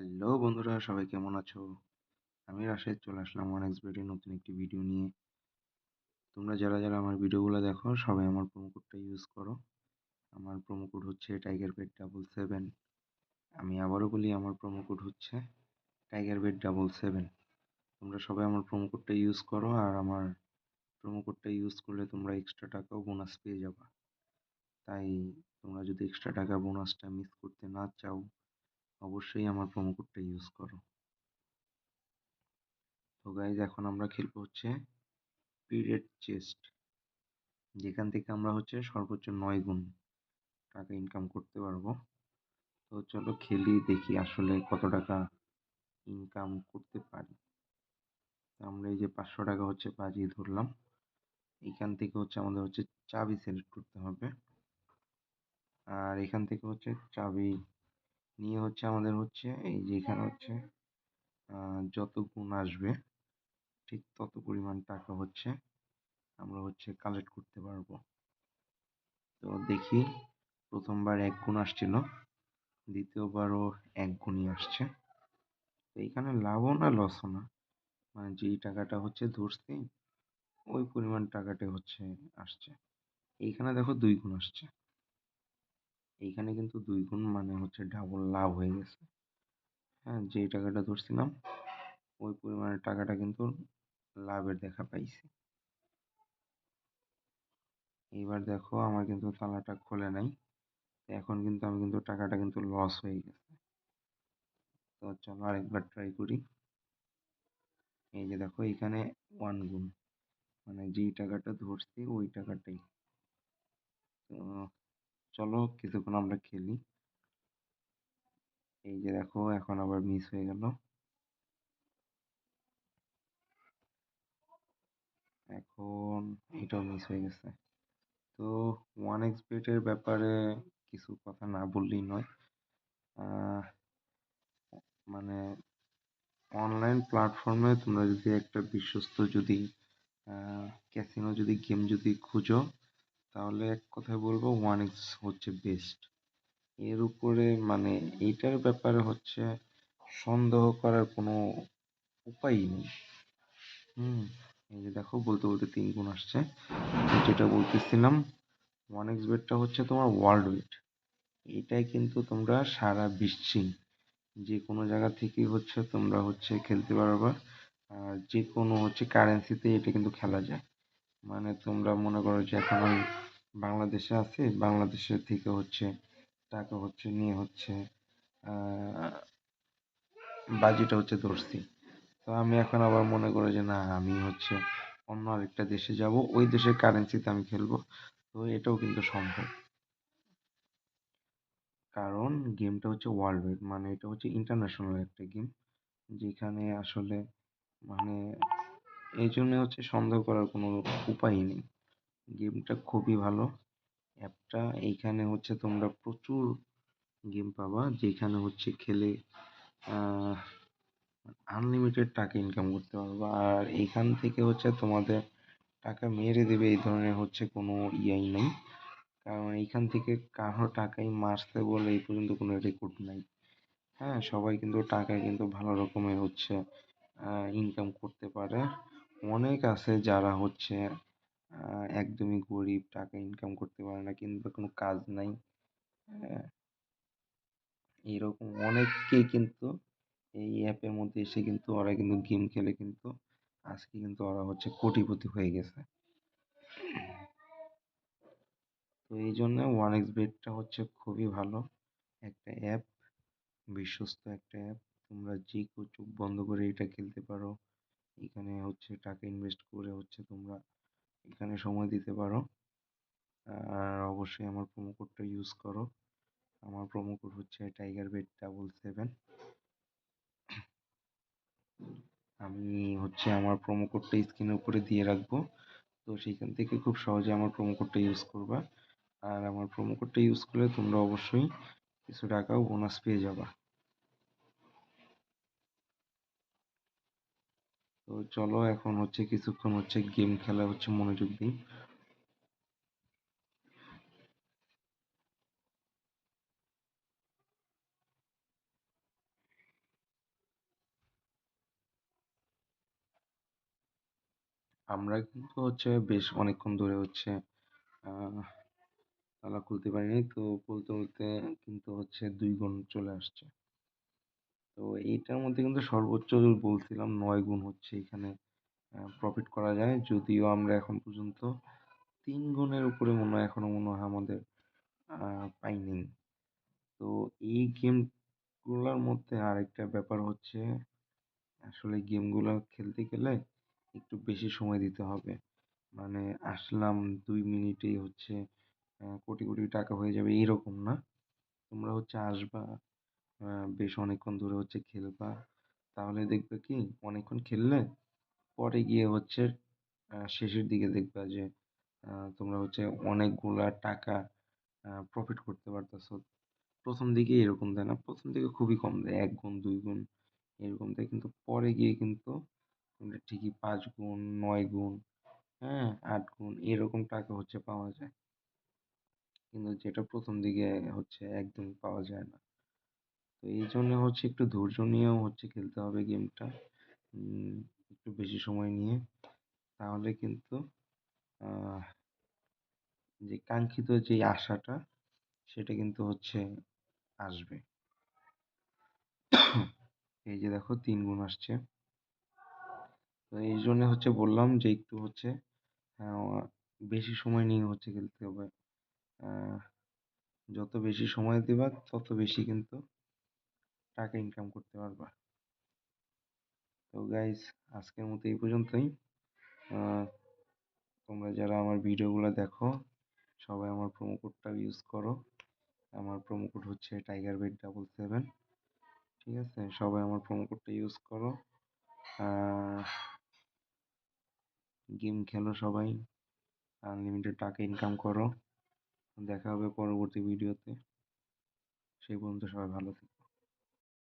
Hello বন্ধুরা, সবাই কেমন আছো? আমি রাশেদ, চলে আসলাম ওয়ান এক্স বেডের নতুন একটি ভিডিও নিয়ে। তোমরা যারা যারা আমার ভিডিওগুলো দেখো, সবাই আমার প্রোমো কোডটা ইউজ করো। আমার প্রোমো কোড হচ্ছে টাইগার বেড ডাবল সেভেন আমি আবারও বলি, আমার প্রোমো কোড হচ্ছে টাইগার বেড ডাবল সেভেন তোমরা সবাই আমার প্রোমো কোডটা ইউজ করো, আর আমার প্রোমো কোডটা ইউজ করলে তোমরা এক্সট্রা টাকাও বোনাস পেয়ে যাবা। তাই তোমরা যদি এক্সট্রা টাকা বোনাসটা মিস করতে না চাও অবশ্যই আমার প্রোমো কোডটা ইউজ করো। তো গাইজ এখন আমরা খেলব হচ্ছে পিরিয়ড চেস্ট যেখান থেকে আমরা হচ্ছে সর্বোচ্চ নয় গুণ টাকা ইনকাম করতে পারব। তো চলো খেলি, দেখি আসলে কত টাকা ইনকাম করতে পারি। আমরা এই যে পাঁচশো টাকা হচ্ছে বাজিয়ে ধরলাম। এখান থেকে হচ্ছে আমাদের হচ্ছে চাবি সিলেক্ট করতে হবে। আর এখান থেকে হচ্ছে চাবি নিয়ে হচ্ছে আমাদের হচ্ছে এই যে এখানে হচ্ছে যত গুণ আসবে ঠিক তত পরিমাণ টাকা হচ্ছে আমরা হচ্ছে কালেক্ট করতে পারব। তো দেখি প্রথমবার এক গুণ আসছিল দ্বিতীয়বারও এক গুণই আসছে। তো এইখানে লাভও না লসও না। মানে যেই টাকাটা হচ্ছে ধরছি ওই পরিমাণ টাকাটা হচ্ছে আসছে। এইখানে দেখো দুই গুণ আসছে। এইখানে কিন্তু দুই গুণ মানে হচ্ছে ডাবল লাভ হয়ে গেছে। হ্যাঁ যেই টাকাটা ধরছিলাম, ওই পরিমাণের টাকাটা কিন্তু লাভের দেখা পাইছি। এইবার দেখো আমার কিন্তু তালাটা খোলে নাই। এখন কিন্তু আমি কিন্তু টাকাটা কিন্তু লস হয়ে গেছে। তো চলো আরেকবার ট্রাই করি। এই যে দেখো এখানে ওয়ান গুণ। মানে যেই টাকাটা ধরছি, ওই টাকাটাই। তো চলো কিছুক্ষণ আমরা খেলি। এই যে দেখো, এখন আবার মিস হয়ে গেল। এখন এটাও মিস হয়ে গেছে। তো ওয়ান এক্স বেটের ব্যাপারে কিছু কথা না বললেই নয়। মানে অনলাইন প্ল্যাটফর্মে তোমরা যদি একটা বিশ্বস্ত যদি ক্যাসিনো যদি গেম যদি খুঁজো তাহলে এক কথায় বলব ওয়ান এক্স হচ্ছে বেস্ট এর উপরে মানে এইটার ব্যাপারে হচ্ছে সন্দেহ করার কোনো উপায়ই নেই। হুম, এই যে দেখো বলতে বলতে তিন গুণ আসছে। যেটা বলতেছিলাম ওয়ান এক্স বেটটা হচ্ছে তোমার ওয়ার্ল্ড বেট এটাই কিন্তু তোমরা সারা বিশ্বে যে কোনো জায়গা থেকেই হচ্ছে তোমরা হচ্ছে খেলতে পারবা, আর যে কোনো হচ্ছে কারেন্সিতে এটা কিন্তু খেলা যায়। মানে তোমরা মনে করো যে এখন বাংলাদেশে আছি বাংলাদেশের থেকে হচ্ছে টাকা হচ্ছে নিয়ে হচ্ছে বাজিটা হচ্ছে ধরছি। তো আমি এখন আবার মনে করি যে না, আমি হচ্ছে অন্য আরেকটা দেশে যাব, ওই দেশের কারেন্সিতে আমি খেলব। তো এটাও কিন্তু সম্ভব। কারণ গেমটা হচ্ছে ওয়ার্ল্ড ওয়াইড মানে এটা হচ্ছে ইন্টারন্যাশনাল একটা গেম যেখানে আসলে মানে এই জন্য হচ্ছে সন্দেহ করার কোনো উপায়ই নেই। গেমটা খুবই ভালো। অ্যাপটা এইখানে হচ্ছে তোমরা প্রচুর গেম পাবা, যেখানে হচ্ছে খেলে আনলিমিটেড টাকা ইনকাম করতে পারবা। আর এইখান থেকে হচ্ছে তোমাদের টাকা মেরে দেবে, এই ধরনের হচ্ছে কোনো ইয়াই নেই। কারণ এইখান থেকে কারও টাকাই মারতে বলে এই পর্যন্ত কোনো রেকর্ড নাই। হ্যাঁ সবাই কিন্তু টাকায় কিন্তু ভালো রকমের হচ্ছে ইনকাম করতে পারে। অনেক আছে যারা হচ্ছে একদমই গরিব টাকা ইনকাম করতে পারে না কিন্তু কোনো কাজ নাই। হ্যাঁ। এরকম অনেককেই কিন্তু এই অ্যাপের মধ্যে এসে কিন্তু ওরা কিন্তু গেম খেলে কিন্তু আজকে কিন্তু ওরা হচ্ছে কোটিপতি হয়ে গেছে। তো এই জন্য ওয়ান এক্স বেটটা হচ্ছে খুবই ভালো। একটা অ্যাপ বিশ্বস্ত একটা অ্যাপ তোমরা যে চোখ বন্ধ করে এটা খেলতে পারো। এখানে হচ্ছে টাকা ইনভেস্ট করে হচ্ছে তোমরা এখানে সময় দিতে পারো। আর অবশ্যই আমার প্রোমো কোডটা ইউজ করো। আমার প্রোমো কোড হচ্ছে টাইগার বেড ডাবল সেভেন আমি হচ্ছে আমার প্রোমো কোডটা স্ক্রিনের উপরে দিয়ে রাখব। তো সেইখান থেকে খুব সহজে আমার প্রোমো কোডটা ইউজ করবা। আর আমার প্রোমো কোডটা ইউজ করলে তোমরা অবশ্যই কিছু টাকাও বোনাস পেয়ে যাবা। তো চলো এখন হচ্ছে কিছুক্ষণ হচ্ছে গেম খেলা হচ্ছে মনোযোগ দিই আমরা কিন্তু হচ্ছে বেশ অনেকক্ষণ ধরে হচ্ছে তালা খুলতে পারিনি। তো বলতে বলতে কিন্তু হচ্ছে দুই ঘণ্টা চলে আসছে। তো এইটার মধ্যে কিন্তু সর্বোচ্চ বলছিলাম নয় গুণ হচ্ছে এখানে প্রফিট করা যায়। যদিও আমরা এখন পর্যন্ত তিন গুণের উপরে মনে হয়, এখনও মনে হয় আমাদের পাইনি। তো এই গেমগুলোর মধ্যে আরেকটা ব্যাপার হচ্ছে, আসলে গেমগুলো খেলতে গেলে একটু বেশি সময় দিতে হবে। মানে আসলাম দুই মিনিটেই হচ্ছে কোটি কোটি টাকা হয়ে যাবে, এইরকম না। তোমরা হচ্ছে আসবা বেশ অনেকক্ষণ ধরে হচ্ছে খেলবা। তাহলে দেখবে কি অনেকক্ষণ খেললে পরে গিয়ে হচ্ছে শেষের দিকে দেখবা যে তোমরা হচ্ছে অনেকগুলা টাকা প্রফিট করতে পারতেছো। প্রথম দিকে এরকম দেয় না। প্রথম দিকে খুবই কম দেয়। এক গুণ, দুই গুণ এরকম দেয়। কিন্তু পরে গিয়ে কিন্তু তোমরা ঠিকই পাঁচ গুণ, নয় গুণ হ্যাঁ আট গুণ এরকম টাকা হচ্ছে পাওয়া যায়। কিন্তু যেটা প্রথম দিকে হচ্ছে একদম পাওয়া যায় না। তো এই জন্য হচ্ছে একটু ধৈর্য নিয়েও হচ্ছে খেলতে হবে গেমটা। একটু বেশি সময় নিয়ে। তাহলে কিন্তু যে কাঙ্ক্ষিত যে আশাটা, সেটা কিন্তু হচ্ছে আসবে। এই যে দেখো, তিন গুণ আসছে। তো এই জন্য হচ্ছে বললাম যে একটু হচ্ছে বেশি সময় নিয়ে হচ্ছে খেলতে হবে। যত বেশি সময় দেবা, তত বেশি কিন্তু টাকা ইনকাম করতে পারবা। তো গাইস আজকের মতো এই পর্যন্তই। তোমরা যারা আমার ভিডিওগুলো দেখো, সবাই আমার প্রোমো কোডটা ইউজ করো। আমার প্রোমো কোড হচ্ছে টাইগার বেড ডাবল সেভেন ঠিক আছে? সবাই আমার প্রোমো কোডটা ইউজ করো। গেম খেলো সবাই। আনলিমিটেড টাকা ইনকাম করো। দেখা হবে পরবর্তী ভিডিওতে সেই পর্যন্ত সবাই ভালো থেকো।